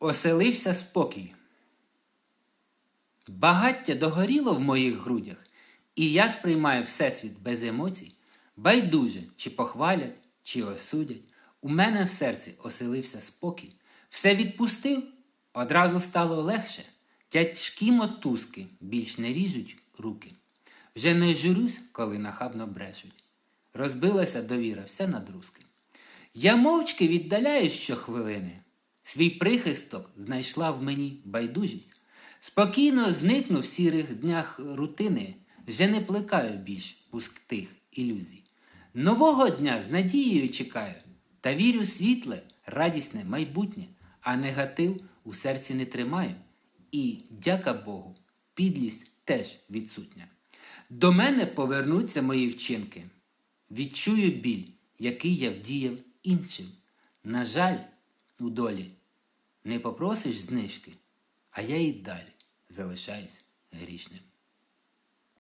Оселився спокій. Багаття догоріло в моїх грудях, і я сприймаю Всесвіт без емоцій, байдуже, чи похвалять, чи осудять. У мене в серці оселився спокій. Все відпустив, одразу стало легше. Тяжкі мотузки більш не ріжуть руки. Вже не журюсь, коли нахабно брешуть. Розбилася довіра, все на друзки. Я мовчки віддаляюсь щохвилини. Свій прихисток знайшла в мені байдужість. Спокійно зникну в сірих днях рутини, вже не плекаю більш пусктих ілюзій. Нового дня з надією чекаю, та вірю світле, радісне майбутнє, а негатив у серці не тримаю. І, дяка Богу, підлість теж відсутня. До мене повернуться мої вчинки. Відчую біль, який я вдіяв іншим. На жаль, у долі не попросиш знижки, а я і далі залишаюсь грішним.